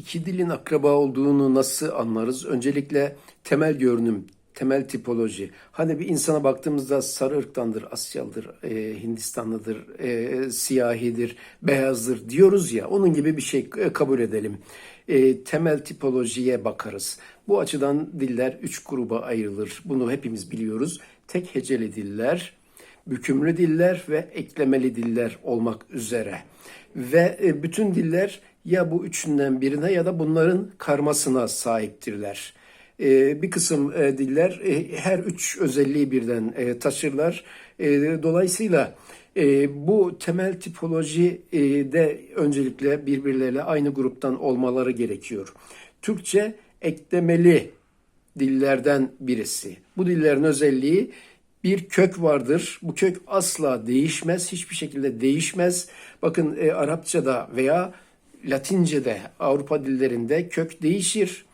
İki dilin akraba olduğunu nasıl anlarız? Öncelikle temel görünüm, temel tipoloji. Hani bir insana baktığımızda sarı ırktandır, Asyalıdır, e, Hindistanlıdır, e, siyahidir, beyazdır diyoruz ya. Onun gibi bir şey e, kabul edelim. E, temel tipolojiye bakarız. Bu açıdan diller üç gruba ayrılır. Bunu hepimiz biliyoruz. Tek heceli diller, bükümlü diller ve eklemeli diller olmak üzere. Ve e, bütün diller ya bu üçünden birine ya da bunların karmasına sahiptirler. E, Bir kısım e, diller e, her üç özelliği birden e, taşırlar. Dolayısıyla bu temel tipoloji e, de öncelikle birbirleriyle aynı gruptan olmaları gerekiyor. Türkçe eklemeli dillerden birisi. Bu dillerin özelliği bir kök vardır. Bu kök asla değişmez, hiçbir şekilde değişmez. Bakın e, Arapçada veya Latince'de, Avrupa dillerinde kök değişir.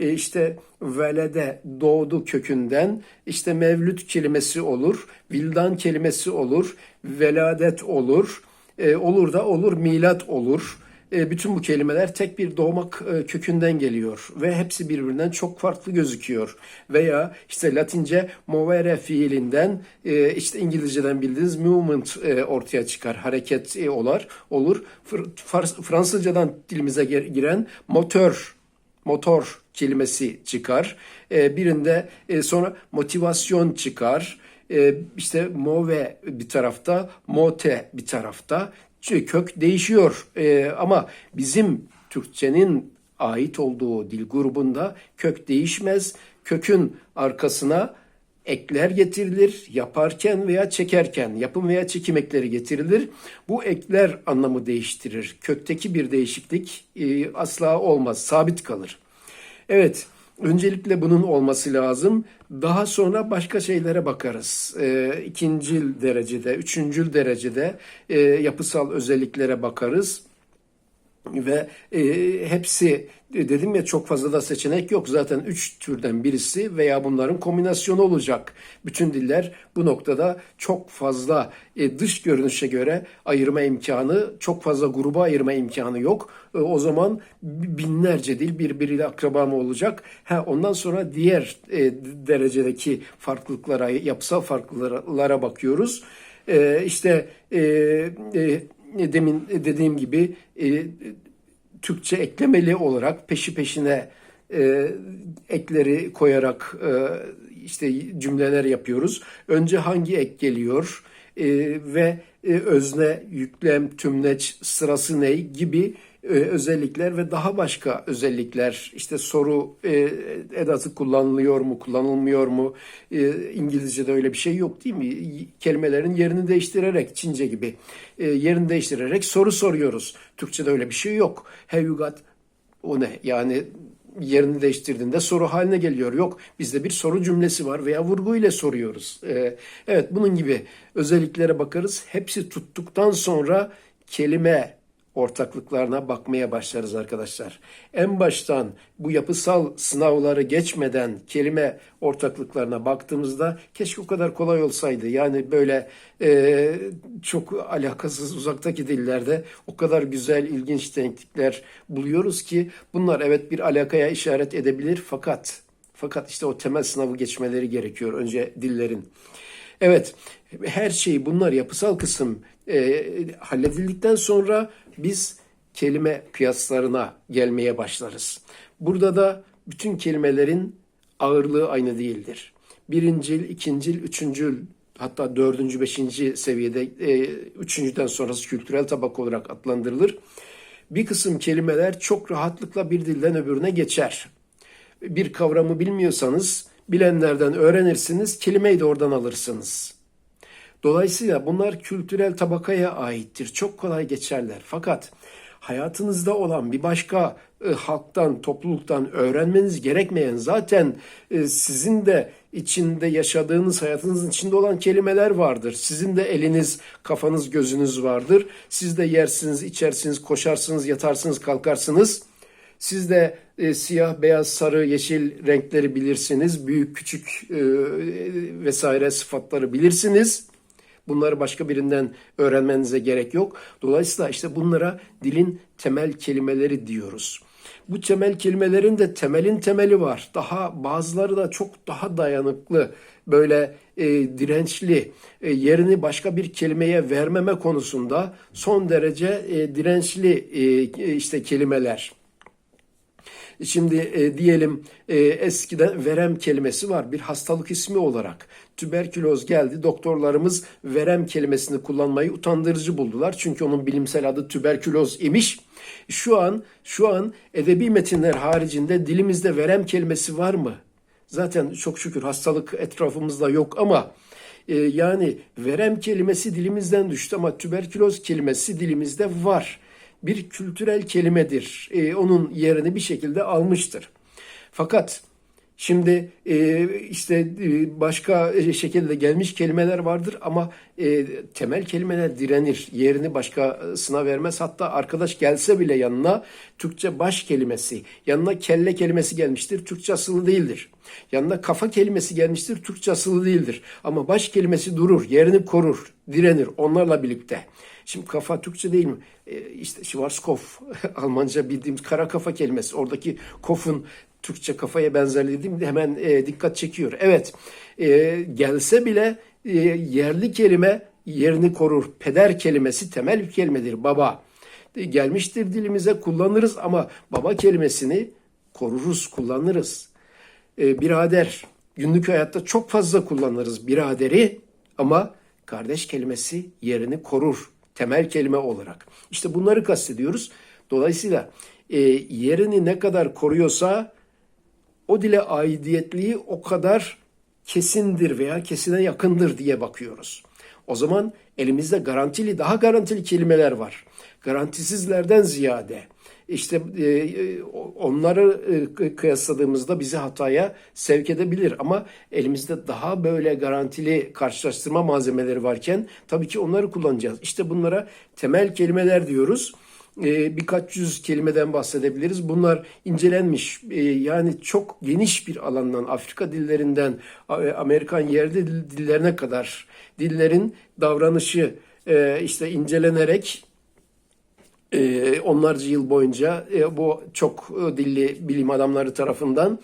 E, işte velede doğdu kökünden işte mevlüt kelimesi olur, vildan kelimesi olur, veladet olur, e, olur da olur, milat olur. E, bütün bu kelimeler tek bir doğmak e, kökünden geliyor ve hepsi birbirinden çok farklı gözüküyor. Veya işte Latince movere fiilinden e, işte İngilizceden bildiğiniz movement ortaya çıkar, hareket olar, olur. Fransızcadan dilimize gir- giren motor motor kelimesi çıkar. Birinde sonra motivasyon çıkar. İşte move bir tarafta, mote bir tarafta. Kök değişiyor. E, ama bizim Türkçenin ait olduğu dil grubunda kök değişmez. Kökün arkasına ekler getirilir. Yaparken veya çekerken yapım veya çekim ekleri getirilir. Bu ekler anlamı değiştirir. Kökteki bir değişiklik e, asla olmaz, sabit kalır. Evet, öncelikle bunun olması lazım. Daha sonra başka şeylere bakarız. E, ikincil derecede, üçüncül derecede e, yapısal özelliklere bakarız. Ve e, hepsi e, dedim ya çok fazla da seçenek yok. Zaten üç türden birisi veya bunların kombinasyonu olacak. Bütün diller bu noktada çok fazla e, dış görünüşe göre ayırma imkanı, çok fazla gruba ayırma imkanı yok. E, o zaman binlerce dil birbiriyle akraba mı olacak? Ha, ondan sonra diğer e, derecedeki farklılıklara, yapısal farklılıklara bakıyoruz. E, işte e, e, demin dediğim gibi e, Türkçe eklemeli olarak peşi peşine e, ekleri koyarak e, işte cümleler yapıyoruz. Önce hangi ek geliyor e, ve e, özne, yüklem, tümleç, sırası ne gibi e, özellikler ve daha başka özellikler işte soru e, edatı kullanılıyor mu kullanılmıyor mu e, İngilizce'de öyle bir şey yok değil mi kelimelerin yerini değiştirerek Çince gibi e, yerini değiştirerek soru soruyoruz Türkçe'de öyle bir şey yok have you got o ne yani yerini değiştirdiğinde soru haline geliyor. Yok bizde bir soru cümlesi var veya vurgu ile soruyoruz. Evet bunun gibi özelliklere bakarız. Hepsi tuttuktan sonra kelime ortaklıklarına bakmaya başlarız arkadaşlar. En baştan bu yapısal sınavları geçmeden kelime ortaklıklarına baktığımızda keşke o kadar kolay olsaydı. Yani böyle e, çok alakasız uzaktaki dillerde o kadar güzel ilginç denklikler buluyoruz ki bunlar evet bir alakaya işaret edebilir fakat fakat işte o temel sınavı geçmeleri gerekiyor önce dillerin. Evet, her şey bunlar yapısal kısım e, halledildikten sonra biz kelime kıyaslarına gelmeye başlarız. Burada da bütün kelimelerin ağırlığı aynı değildir. Birincil, ikincil, üçüncül hatta dördüncü, beşinci seviyede e, üçüncüden sonrası kültürel tabak olarak adlandırılır. Bir kısım kelimeler çok rahatlıkla bir dilden öbürüne geçer. Bir kavramı bilmiyorsanız bilenlerden öğrenirsiniz, kelimeyi de oradan alırsınız. Dolayısıyla bunlar kültürel tabakaya aittir. Çok kolay geçerler. Fakat hayatınızda olan bir başka e, halktan, topluluktan öğrenmeniz gerekmeyen zaten e, sizin de içinde yaşadığınız hayatınızın içinde olan kelimeler vardır. Sizin de eliniz, kafanız, gözünüz vardır. Siz de yersiniz, içersiniz, koşarsınız, yatarsınız, kalkarsınız. Siz de e, siyah, beyaz, sarı, yeşil renkleri bilirsiniz. Büyük, küçük e, vesaire sıfatları bilirsiniz. Bunları başka birinden öğrenmenize gerek yok. Dolayısıyla işte bunlara dilin temel kelimeleri diyoruz. Bu temel kelimelerin de temelin temeli var. Daha bazıları da çok daha dayanıklı, böyle e, dirençli, e, yerini başka bir kelimeye vermeme konusunda son derece e, dirençli e, işte kelimeler. Şimdi e, diyelim e, eskiden verem kelimesi var bir hastalık ismi olarak. Tüberküloz geldi doktorlarımız verem kelimesini kullanmayı utandırıcı buldular. Çünkü onun bilimsel adı tüberküloz imiş. Şu an şu an edebi metinler haricinde dilimizde verem kelimesi var mı? Zaten çok şükür hastalık etrafımızda yok ama e, yani verem kelimesi dilimizden düştü ama tüberküloz kelimesi dilimizde var bir kültürel kelimedir. E, onun yerini bir şekilde almıştır. Fakat şimdi e, işte e, başka şekilde gelmiş kelimeler vardır ama e, temel kelimeler direnir. Yerini başkasına vermez. Hatta arkadaş gelse bile yanına Türkçe baş kelimesi, yanına kelle kelimesi gelmiştir. Türkçe asılı değildir. Yanına kafa kelimesi gelmiştir. Türkçe asılı değildir. Ama baş kelimesi durur, yerini korur, direnir onlarla birlikte. Şimdi kafa Türkçe değil mi? E, işte Schwarzkopf, Almanca bildiğimiz kara kafa kelimesi. Oradaki kofun Türkçe kafaya mi? Hemen e, dikkat çekiyor. Evet, e, gelse bile e, yerli kelime yerini korur. Peder kelimesi temel bir kelimedir. Baba e, gelmiştir dilimize kullanırız ama baba kelimesini koruruz, kullanırız. E, birader günlük hayatta çok fazla kullanırız biraderi ama kardeş kelimesi yerini korur temel kelime olarak. İşte bunları kastediyoruz. Dolayısıyla e, yerini ne kadar koruyorsa o dile aidiyetliği o kadar kesindir veya kesine yakındır diye bakıyoruz. O zaman elimizde garantili, daha garantili kelimeler var. Garantisizlerden ziyade işte e, e, onları e, kıyasladığımızda bizi hataya sevk edebilir. Ama elimizde daha böyle garantili karşılaştırma malzemeleri varken tabii ki onları kullanacağız. İşte bunlara temel kelimeler diyoruz. Birkaç yüz kelimeden bahsedebiliriz. Bunlar incelenmiş yani çok geniş bir alandan Afrika dillerinden Amerikan yerli dillerine kadar dillerin davranışı işte incelenerek e, onlarca yıl boyunca e, bu çok e, dilli bilim adamları tarafından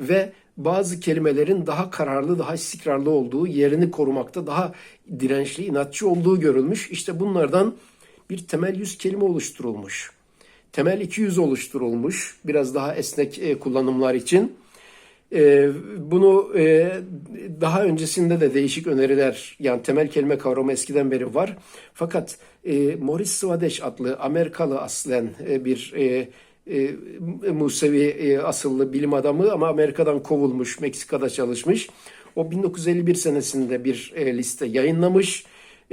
ve bazı kelimelerin daha kararlı, daha istikrarlı olduğu, yerini korumakta daha dirençli, inatçı olduğu görülmüş. İşte bunlardan bir temel yüz kelime oluşturulmuş. Temel iki yüz oluşturulmuş. Biraz daha esnek e, kullanımlar için. E, bunu e, daha öncesinde de değişik öneriler, yani temel kelime kavramı eskiden beri var. Fakat e, Morris Swadesh adlı Amerikalı aslen bir e, Musevi e, asıllı bilim adamı ama Amerika'dan kovulmuş, Meksika'da çalışmış. O 1951 senesinde bir e, liste yayınlamış.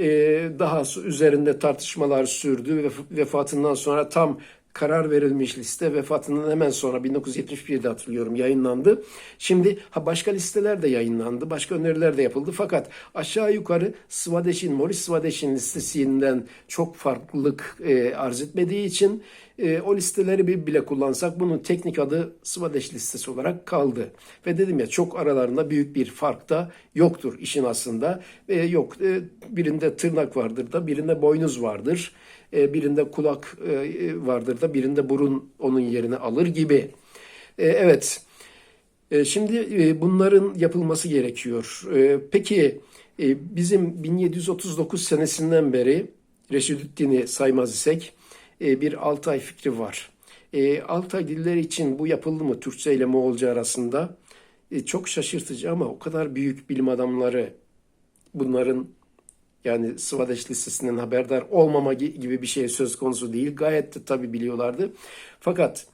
E, daha üzerinde tartışmalar sürdü ve vefatından sonra tam karar verilmiş liste vefatından hemen sonra 1971'de hatırlıyorum yayınlandı. Şimdi ha başka listeler de yayınlandı. Başka öneriler de yapıldı. Fakat aşağı yukarı Swadesh'in, Morris Swadesh'in listesinden çok farklılık e, arz etmediği için e, o listeleri bir bile kullansak bunun teknik adı Swadesh listesi olarak kaldı. Ve dedim ya çok aralarında büyük bir fark da yoktur işin aslında. E, yok e, birinde tırnak vardır da birinde boynuz vardır. E, birinde kulak e, vardır da birinde burun onun yerini alır gibi. E, evet. Şimdi bunların yapılması gerekiyor. Peki bizim 1739 senesinden beri Reşidüddin'i saymaz isek bir Altay fikri var. Altay dilleri için bu yapıldı mı Türkçe ile Moğolca arasında? Çok şaşırtıcı ama o kadar büyük bilim adamları bunların yani Swadesh listesinden haberdar olmama gibi bir şey söz konusu değil. Gayet de tabi biliyorlardı. Fakat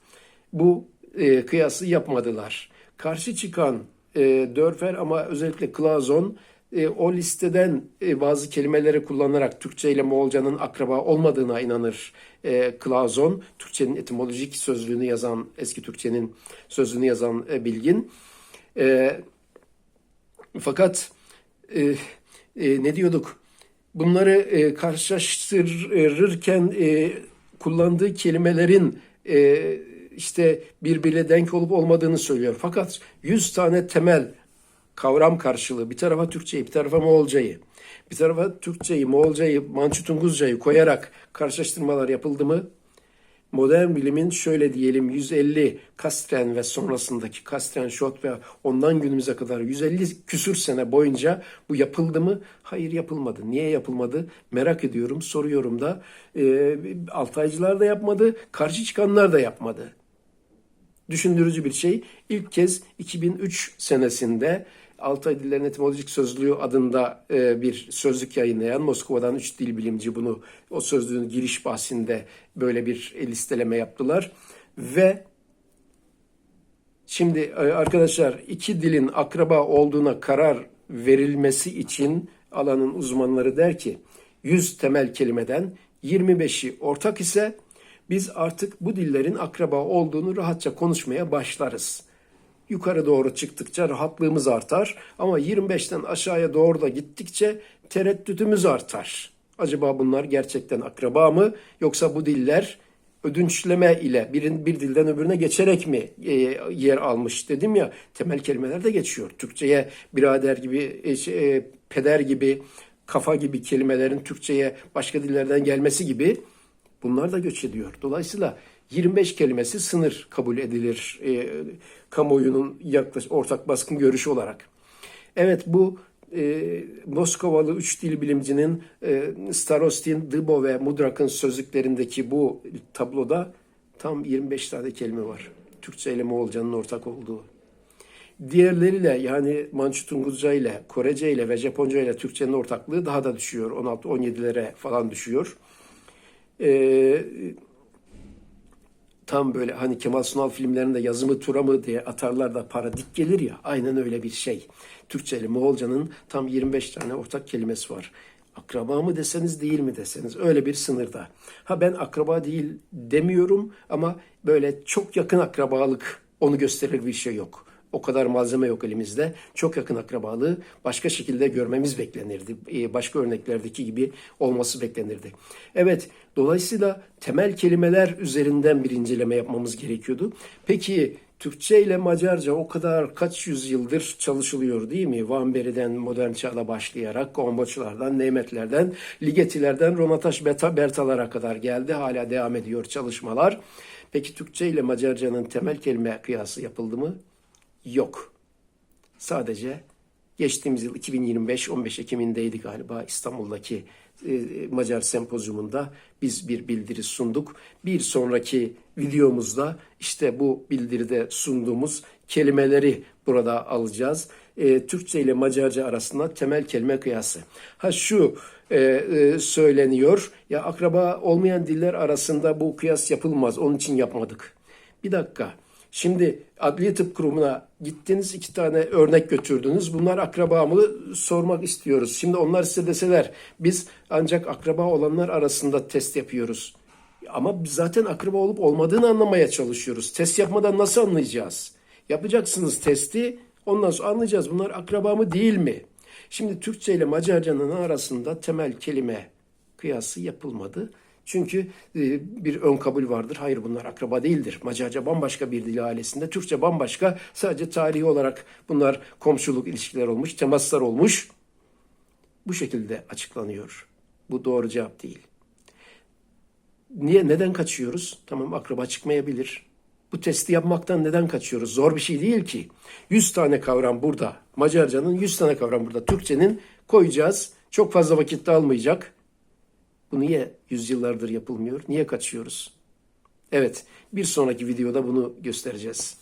bu e, kıyası yapmadılar. Karşı çıkan e, Dörfer ama özellikle Clauson e, o listeden e, bazı kelimeleri kullanarak Türkçe ile Moğolcanın akraba olmadığına inanır e, Clauson. Türkçenin etimolojik sözlüğünü yazan, eski Türkçenin sözlüğünü yazan e, bilgin. E, fakat e, e, ne diyorduk? bunları e, karşılaştırırken e, kullandığı kelimelerin e, işte birbirine denk olup olmadığını söylüyor. Fakat 100 tane temel kavram karşılığı bir tarafa Türkçeyi bir tarafa Moğolcayı bir tarafa Türkçeyi, Moğolcayı, Mançu Tunguzcayı koyarak karşılaştırmalar yapıldı mı? modern bilimin şöyle diyelim 150 Kastren ve sonrasındaki Kastren Şot ve ondan günümüze kadar 150 küsür sene boyunca bu yapıldı mı? Hayır yapılmadı. Niye yapılmadı? Merak ediyorum, soruyorum da. E, Altaycılar da yapmadı, karşı çıkanlar da yapmadı. Düşündürücü bir şey. İlk kez 2003 senesinde Altay Diller Etimolojik Sözlüğü adında e, bir sözlük yayınlayan Moskova'dan üç dil bilimci bunu o sözlüğün giriş bahsinde böyle bir listeleme yaptılar. Ve şimdi e, arkadaşlar iki dilin akraba olduğuna karar verilmesi için alanın uzmanları der ki 100 temel kelimeden 25'i ortak ise biz artık bu dillerin akraba olduğunu rahatça konuşmaya başlarız yukarı doğru çıktıkça rahatlığımız artar. Ama 25'ten aşağıya doğru da gittikçe tereddütümüz artar. Acaba bunlar gerçekten akraba mı yoksa bu diller ödünçleme ile birin bir dilden öbürüne geçerek mi e, yer almış dedim ya temel kelimeler de geçiyor. Türkçeye birader gibi, e, şey, e, peder gibi, kafa gibi kelimelerin Türkçeye başka dillerden gelmesi gibi bunlar da göç ediyor. Dolayısıyla 25 kelimesi sınır kabul edilir e, kamuoyunun yaklaşık ortak baskın görüşü olarak. Evet bu e, Moskovalı üç dil bilimcinin e, Starostin, Dybo ve Mudrak'ın sözlüklerindeki bu tabloda tam 25 tane kelime var. Türkçe ile Moğolcanın ortak olduğu. Diğerleriyle yani Mançu Tunguzca ile, Korece ile ve Japonca ile Türkçenin ortaklığı daha da düşüyor. 16-17'lere falan düşüyor. Ee, tam böyle hani Kemal Sunal filmlerinde yazımı tura mı diye atarlar da para dik gelir ya aynen öyle bir şey. Türkçe ile Moğolcanın tam 25 tane ortak kelimesi var. Akraba mı deseniz değil mi deseniz öyle bir sınırda. Ha ben akraba değil demiyorum ama böyle çok yakın akrabalık onu gösterir bir şey yok. O kadar malzeme yok elimizde. Çok yakın akrabalığı başka şekilde görmemiz beklenirdi. Ee, başka örneklerdeki gibi olması beklenirdi. Evet, dolayısıyla temel kelimeler üzerinden bir inceleme yapmamız gerekiyordu. Peki Türkçe ile Macarca o kadar kaç yüzyıldır çalışılıyor değil mi? Van Beri'den modern çağda başlayarak Gomboçlardan, Nemetlerden, Ligetilerden, Ronataş Beta Bertalara kadar geldi. Hala devam ediyor çalışmalar. Peki Türkçe ile Macarcanın temel kelime kıyası yapıldı mı? Yok. Sadece geçtiğimiz yıl 2025 15 Ekim'indeydi galiba İstanbul'daki e, Macar sempozyumunda biz bir bildiri sunduk. Bir sonraki videomuzda işte bu bildiride sunduğumuz kelimeleri burada alacağız. E, Türkçe ile Macarca arasında temel kelime kıyası. Ha şu e, e, söyleniyor ya akraba olmayan diller arasında bu kıyas yapılmaz. Onun için yapmadık. Bir dakika. Şimdi Adliye Tıp Kurumu'na gittiniz iki tane örnek götürdünüz. Bunlar akraba mı sormak istiyoruz. Şimdi onlar size deseler biz ancak akraba olanlar arasında test yapıyoruz. Ama biz zaten akraba olup olmadığını anlamaya çalışıyoruz. Test yapmadan nasıl anlayacağız? Yapacaksınız testi ondan sonra anlayacağız bunlar akraba mı değil mi? Şimdi Türkçe ile Macarcanın arasında temel kelime kıyası yapılmadı. Çünkü e, bir ön kabul vardır. Hayır bunlar akraba değildir. Macarca bambaşka bir dil ailesinde. Türkçe bambaşka. Sadece tarihi olarak bunlar komşuluk ilişkiler olmuş, temaslar olmuş. Bu şekilde açıklanıyor. Bu doğru cevap değil. Niye, neden kaçıyoruz? Tamam akraba çıkmayabilir. Bu testi yapmaktan neden kaçıyoruz? Zor bir şey değil ki. 100 tane kavram burada. Macarcanın 100 tane kavram burada. Türkçenin koyacağız. Çok fazla vakit de almayacak. Bu niye yüzyıllardır yapılmıyor? Niye kaçıyoruz? Evet, bir sonraki videoda bunu göstereceğiz.